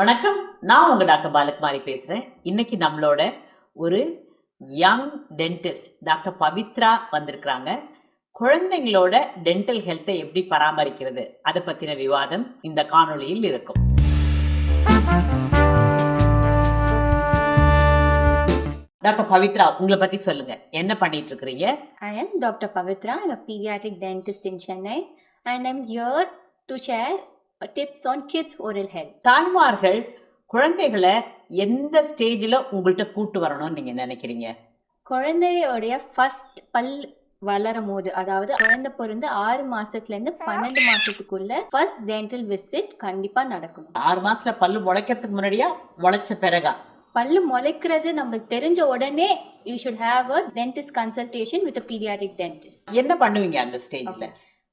வணக்கம். நான் உங்க டாக்டர் பாலகுமாரி பேசுறேன். இன்னைக்கு நம்மளோட ஒரு யங் டென்டிஸ்ட் டாக்டர் பவித்ரா வந்திருக்கிறாங்க. குழந்தைங்களோட டென்டல் ஹெல்த்தை எப்படி பராமரிக்கிறது? அதை பத்தின விவாதம் இந்த காணொளியில் இருக்கும். டாக்டர் பவித்ரா உங்களை பத்தி சொல்லுங்க. என்ன பண்ணிட்டு இருக்கிறீங்க I am doctor Pavithra I'm dentist in Chennai and Chennai here to share tips on kids' oral health. தாய்மார்கள் குழந்தைகளை எந்த ஸ்டேஜ்ல உங்கள்கிட்ட கூட்டு வரணும்னு நீங்க நினைக்கிறீங்க? குழந்தையோடைய ஃபர்ஸ்ட் பல் வளரும் போது அதாவது குழந்தை பிறந்து ஆறு மாசத்துல இருந்து பன்னெண்டு மாசத்துக்குள்ள ஃபர்ஸ்ட் டென்டல் விசிட் கண்டிப்பா நடக்கணும். ஆறு மாசத்துல பல்லு முளைக்கிறதுக்கு முன்னாடியா? முளைச்ச பிறகா? பல்லு முளைக்கிறது நமக்கு தெரிஞ்ச உடனே you should have a dentist consultation with paediatric dentist என்ன பண்ணுவீங்க அந்த ஸ்டேஜ்ல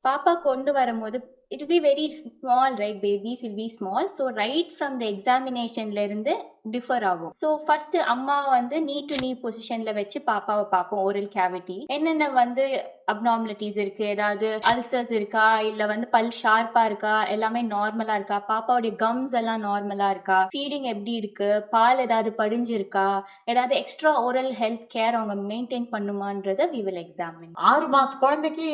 பாப்பா கொண்டு வரும்போது it will be very small right babies will be small so right from the எக்ஸாமினேஷன்ல இருந்து டிஃபர் ஆகும். ஸோ ஃபர்ஸ்ட் அம்மா வந்து நீ டு நீ பொசிஷன்ல வச்சு பாப்பாவை பார்ப்போம் ஓரல் கேவிட்டி என்னென்ன வந்து அப்நார்மலிட்டிஸ் இருக்கு? ஏதாவது அல்சர்ஸ் இருக்கா? இல்ல வந்து பல் ஷார்ப்பா இருக்கா? எல்லாமே நார்மலா இருக்கா? பாப்பாவுடைய கம்ஸ் எல்லாம் நார்மலா இருக்கா? ஃபீடிங் எப்படி இருக்கு? பால் ஏதாவது படிஞ்சிருக்கா? ஏதாவது எக்ஸ்ட்ரா ஓரல் ஹெல்த் கேர் அவங்க மெயின்டைன் பண்ணுமான்றத வி வில் எக்ஸாமின் ஆறு மாச குழந்தைக்கு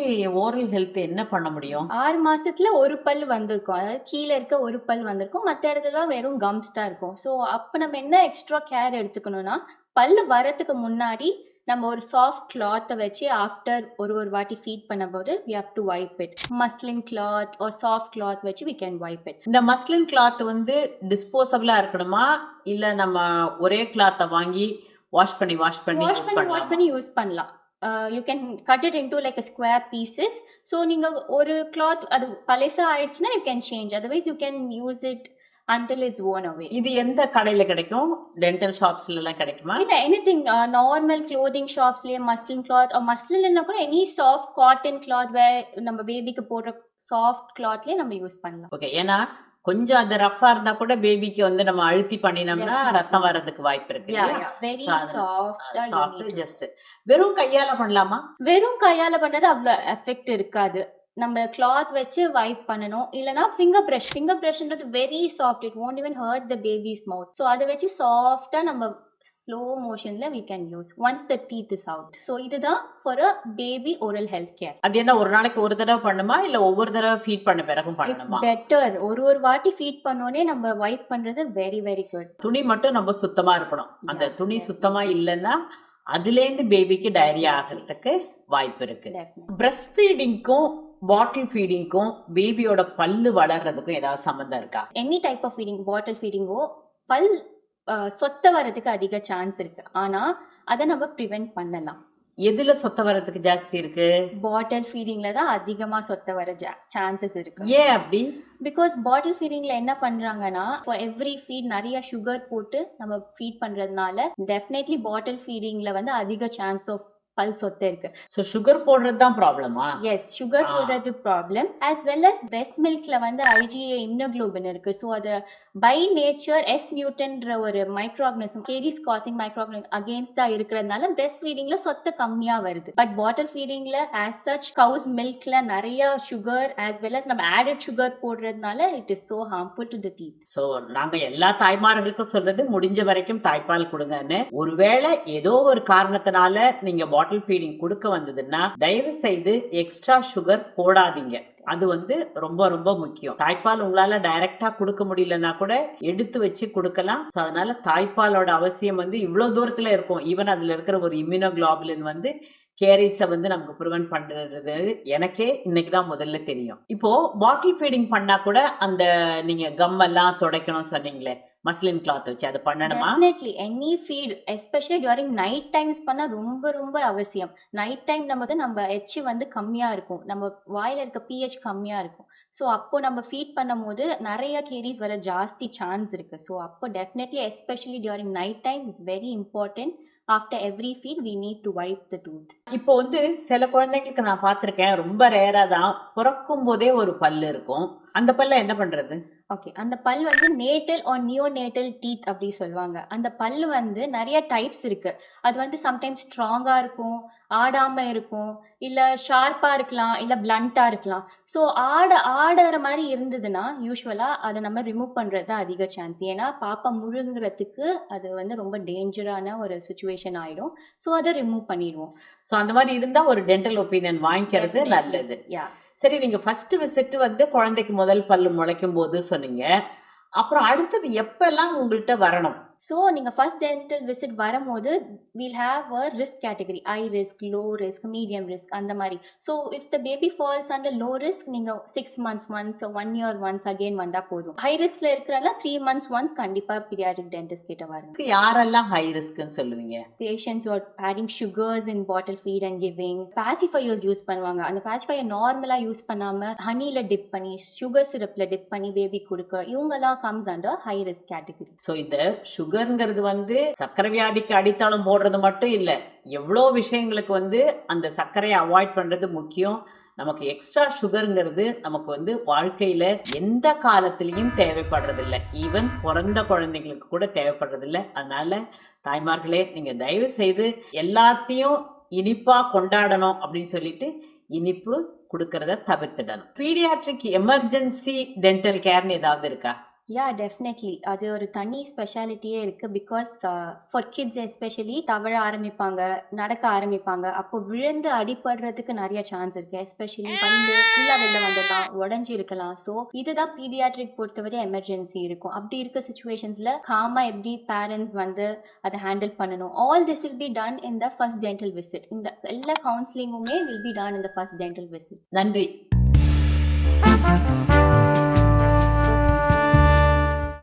ஓரல் ஹெல்த் என்ன பண்ண முடியும்? ஆறு மாசத்துல ஒரு பல் வந்திருக்கும். அதாவது கீழே இருக்க ஒரு பல் வந்திருக்கும். மற்ற இடத்துல வெறும் கம்ஸ் தான் இருக்கும். ஸோ அப்போ நம்ம என்ன எக்ஸ்ட்ரா கேர் எடுத்துக்கணும்னா பல்லு வரதுக்கு முன்னாடி நம்ம ஒரு சாஃப்ட் கிளாத்தை வச்சு ஆஃப்டர் ஒரு ஒரு வாட்டி ஃபீட் பண்ணும்போது we have to wipe it muslin cloth ஒரு சாஃப்ட் கிளாத் வச்சு வி கேன் வைப் இட் இந்த மஸ்லின் கிளாத் வந்து டிஸ்போசபிளா இருக்கணுமா? இல்ல நம்ம ஒரே கிளாத்தை வாங்கி வாஷ் பண்ணி வாஷ் பண்ணி வாஷ் பண்ணி வாஷ் பண்ணி யூஸ் பண்ணலாம். You can cut it into like square pieces so நீங்கள் ஒரு கிளாத் அது பழசா ஆயிடுச்சுன்னா you can change otherwise you can use it until it's worn away இது எந்த கடையில கிடைக்கும்? டென்டல் ஷாப்ஸ்ல எல்லாம் கிடைக்குமா? இல்ல எனிதிங் நார்மல் க்ளோதிங் ஷாப்ஸ்லயே மஸ்லின் கிளாத் மஸ்லின்னா கூட எனி சாஃப்ட் காட்டன் கிளாத் நம்ம பேபிக்கு போடுற சாஃப்ட் கிளாத்லயே நம்ம யூஸ் பண்ணலாம். ஓகே ஏன்னா கொஞ்சம் அது ரஃபா இருந்தா கூட பேபிக்கு வந்து நம்ம அழுத்தி பண்ணினோம்னா. ரத்தம் வர்றதுக்கு வாய்ப்பு இருக்கு ஜஸ்ட் வெறும் கையால பண்ணலாமா? வெறும் கையால பண்ணது அவ்வளோ எஃபெக்ட் இருக்காது. நம்ம கிளாத் வச்சு வைப் பண்ணணும். இல்லனா finger brush finger ப்ரஷ்ன்றது very soft it won't even hurt the baby's mouth. So அதை வச்சு சாஃப்டா நம்ம ஸ்லோ மோஷன்ல we can use once the teeth is out so இதுதான் for a baby oral health care அது என்ன ஒரு நாளைக்கு ஒரு தடவை பண்ணுமா? இல்ல ஒவ்வொரு தடவை ஃபீட் பண்ண பிறகும் இட்ஸ் பண்ணணுமா? பெட்டர் ஒரு ஒரு வாட்டி ஃபீட் பண்ணோனே நம்ம வைப் பண்றது வெரி வெரி குட் துணி மட்டும் நம்ம சுத்தமா இருக்கணும். அந்த துணி definitely. சுத்தமா இல்லைன்னா அதுலேருந்து பேபிக்கு டயரியா ஆகிறதுக்கு வாய்ப்பு இருக்கு. பிரஸ்ட் ஃபீடிங்க்கும் பாட்டில் ஃபீடிங்க்கும் பேபியோட பல்லு வளர்றதுக்கும் ஏதாவது சம்மந்தம் இருக்கா? Any type of feeding bottle ஃபீடிங்கோ பல் சொத்த வரதுக்கு அதிக சான்ஸ் இருக்கு. ஆனா அதை நம்ம ப்ரிவென்ட் பண்ணலாம். எதுல சொத்த வர்றதுக்கு ஜாஸ்தி இருக்கு? பாட்டில் ஃபீடிங்ல தான் அதிகமா சொத்த வர சான்சஸ் இருக்கு. ஏன் அப்படி? பிகாஸ் பாட்டில் ஃபீடிங்ல என்ன பண்றாங்கன்னா ஃபார் எவ்ரி ஃபீட் நிறைய சுகர் போட்டு நம்ம ஃபீட் பண்றதுனால டெஃபினெட்லி பாட்டில் ஃபீடிங்ல வந்து அதிக சான்ஸ் ஆஃப் பல் சொத்த இருக்கு. ஸோ சுகர் போடுறது தான் ப்ராப்ளமா எஸ் சுகர். போடுறது problem as well as breast மில்க்ல வந்து ஐஜிஏ இம்னோகுளோபின் இருக்கு. ஸோ அது பை நேச்சர் எஸ் நியூட்டன்ற ஒரு microorganism caries causing microorganism அகேன்ஸ்டா இருக்கிறதுனால breast ஃபீடிங்ல சொத்து கம்மியா வருது. பட் பாட்டில் ஃபீடிங்ல ஆஸ் சச் கவுஸ் மில்க்ல நிறைய சுகர் as வெல் as நம்ம ஆடட் சுகர் போடுறதுனால it is so harmful to the teeth. So நாங்க எல்லா தாய்மார்களுக்கும் சொல்றது முடிஞ்ச வரைக்கும் தாய்ப்பால் கொடுங்கன்னு. ஒருவேளை ஏதோ ஒரு காரணத்தினால நீங்க பாட்டில் ஃபீடிங் கொடுக்க வந்ததுன்னா தயவு செய்து எக்ஸ்ட்ரா சுகர் போடாதீங்க. அது வந்து ரொம்ப ரொம்ப முக்கியம். தாய்ப்பால் உங்களால டைரக்டா கொடுக்க முடியலன்னா கூட எடுத்து வச்சு கொடுக்கலாம். ஸோ அதனால தாய்ப்பாலோட அவசியம் வந்து இவ்வளவு தூரத்துல இருக்கும். ஈவன் அதுல இருக்கிற ஒரு இம்யூனோகுளோபுலின் வந்து கேரிஸை வந்து நமக்கு ப்ரிவென்ட் பண்ணுறது எனக்கே இன்னைக்கு தான் முதல்ல தெரியும். இப்போ பாட்டில் ஃபீடிங் பண்ணா கூட அந்த நீங்க கம் எல்லாம் துடைக்கணும் சொன்னீங்களே மஸ்லின் கிளாத் வச்சு அது பண்ணணுமா? Definitely any feed especially during night times பண்ணால் ரொம்ப ரொம்ப அவசியம். நைட் டைம் நம்ம வந்து நம்ம எச்சு வந்து கம்மியாக இருக்கும். நம்ம வாயில் இருக்க பிஹெச் கம்மியாக இருக்கும். ஸோ அப்போ நம்ம ஃபீட் பண்ணும்போது நிறைய கேரிஸ் வர ஜாஸ்தி சான்ஸ் இருக்கு. ஸோ அப்போ definitely especially during night time it's very important after every feed we need to wipe the tooth இப்போ வந்து சில குழந்தைங்களுக்கு நான் பார்த்திருக்கேன் ரொம்ப ரேரா தான் பிறக்கும் போதே ஒரு பல்லு இருக்கும். அந்த பல்ல என்ன பண்றது? ஓகே அந்த பல் வந்து natal or neonatal teeth அப்படி சொல்லுவாங்க. அந்த பல் வந்து நிறைய டைப்ஸ் இருக்கு. அது வந்து சம்டைம்ஸ் ஸ்ட்ராங்காக இருக்கும் ஆடாம இருக்கும் இல்ல ஷார்ப்பா இருக்கலாம் இல்ல பிளண்டா இருக்கலாம். ஸோ ஆட ஆடுற மாதிரி இருந்ததுன்னா யூஸ்வலா அதை நம்ம ரிமூவ் பண்றது தான் அதிக சான்ஸ் ஏன்னா பாப்பா முழுங்குறதுக்கு அது வந்து ரொம்ப டேஞ்சரான ஒரு சுச்சுவேஷன் ஆயிடும். ஸோ அதை ரிமூவ் பண்ணிடுவோம். சோ அந்த மாதிரி இருந்தா ஒரு டென்டல் ஒப்பீனியன் வாங்கிக்கிறது நல்லது. யா சரி நீங்க ஃபர்ஸ்ட் விசிட் வந்து குழந்தைக்கு முதல் பல்லு முளைக்கும் போது சொன்னீங்க. அப்புறம் அடுத்தது எப்பெல்லாம் உங்கள்கிட்ட வரணும்? ஸோ நீங்கள் ஃபர்ஸ்ட் டென்டல் விசிட் வரும்போது will have a risk category high risk low risk medium risk அந்த மாதிரி. So if the baby falls under low risk நீங்கள் six months once one year once again வந்தால் போதும். ஹை ரிஸ்கில் இருக்கிறனால three months once கண்டிப்பாக periodic dentist கிட்ட வரணும். யாரெல்லாம் ஹை ரிஸ்க்னு சொல்லுவீங்க? Patients are adding sugars in bottle feed and giving pacifiers use பண்ணுவாங்க. அந்த பாசிஃபையர் நார்மலாக யூஸ் பண்ணாமல் ஹனியில் டிப் பண்ணி சுகர் சிரப்பில் டிப் பண்ணி பேபி கொடுக்க இவங்கெல்லாம் comes under high risk category so இந்த சுகருங்கிறது வந்து சர்க்கரை வியாதிக்கு அடித்தளம் போடுறது மட்டும் இல்லை. எவ்வளோ விஷயங்களுக்கு வந்து அந்த சர்க்கரையை அவாய்ட் பண்ணுறது முக்கியம். நமக்கு எக்ஸ்ட்ரா சுகருங்கிறது நமக்கு வந்து வாழ்க்கையில எந்த காலத்திலையும் தேவைப்படுறதில்ல. ஈவன் பிறந்த குழந்தைங்களுக்கு கூட தேவைப்படுறதில்ல. அதனால தாய்மார்களே நீங்க தயவு செய்து எல்லாத்தையும் இனிப்பா கொண்டாடணும் அப்படின்னு சொல்லிட்டு இனிப்பு கொடுக்கறத தவிர்த்துடணும். பீடியாட்ரிக் எமர்ஜென்சி டென்டல் கேர்னு ஏதாவது இருக்கா? யா டெஃபினெட்லி அது ஒரு தனி ஸ்பெஷாலிட்டியே இருக்கு பிகாஸ் ஃபார் கிட்ஸ் எஸ்பெஷலி தவழ ஆரம்பிப்பாங்க நடக்க ஆரம்பிப்பாங்க. அப்போ விழுந்து அடிபடுறதுக்கு நிறைய சான்ஸ் இருக்கு. எஸ்பெஷலி பல்லு ஃபுல்லாக வெளில வந்துடலாம் உடஞ்சி இருக்கலாம். ஸோ இதுதான் பீடியாட்ரிக் பொறுத்தவரை எமர்ஜென்சி இருக்கும். அப்படி இருக்க சுச்சுவேஷன்ஸில் காமா எப்படி பேரண்ட்ஸ் வந்து அதை ஹேண்டில் பண்ணணும்? All this will be done in the first dental visit இந்த எல்லா கவுன்சிலிங்குமே will be done in the first dental visit நன்றி.